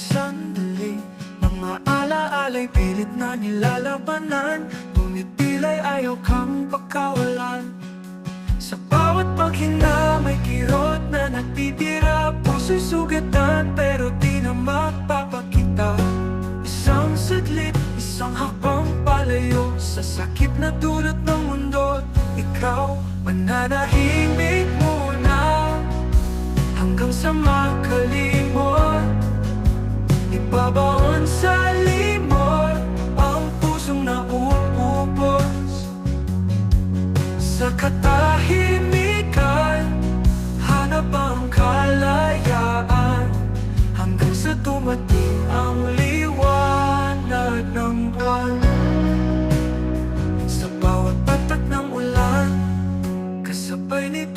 sandali. Mga alaala'y pilit na nilalabanan. Ngunit tila'y ayaw kang pagkawalan. Sa bawat paghinga may kirot na nagtitira. Puso'y sugatan pero di na magpapakita. Isang saglit, isang hakbang palayo. Sa sakit na dulot ng mundo Ikaw, mananahimik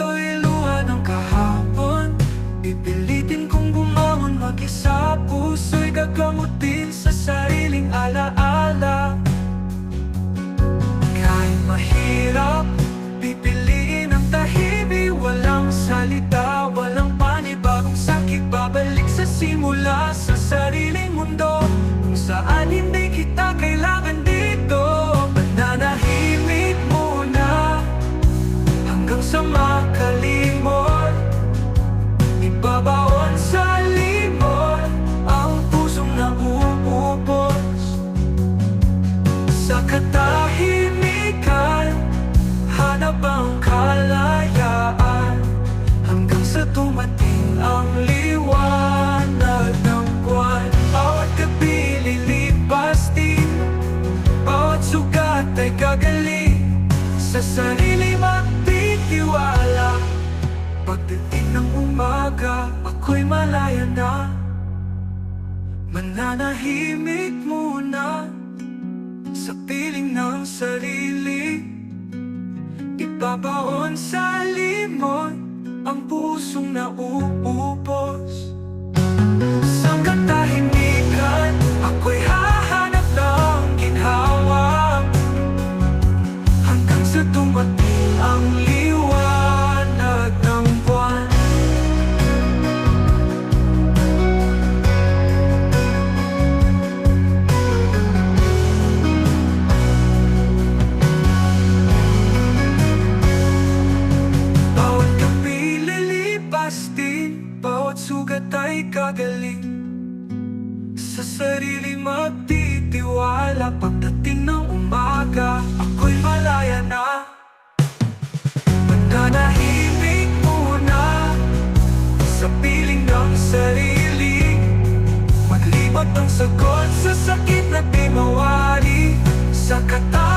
Nito'y luha ng kahapon. Pipilitin kong bumangon mag-isa. Puso'y gagamutin sa sariling alaala. Kahit mahirap Pipiliin ang tahimik. Walang salita, walang panibagong sakit. Babalik sa simula sa sariling mundo. Kung saan hindi katahimikan Hanap ang kalayaan. Hanggang sa tumating ang liwanag ng buwan. Bawat gabi lilipas din. Bawat sugat ay gagaling. Sa sarili magtitiwala. Pagdating ng umaga, ako'y malaya na. Mananahimik muna Sa piling ng sarili. Ibabaon sa limot Ang pusong nauubos ay gagaling Sa sarili magtitiwala Pagdating ng umaga Ako'y malaya na Mananahimik muna Sa piling ng sarili Maglimot ang sagot sa sakit na di mawari Sa kata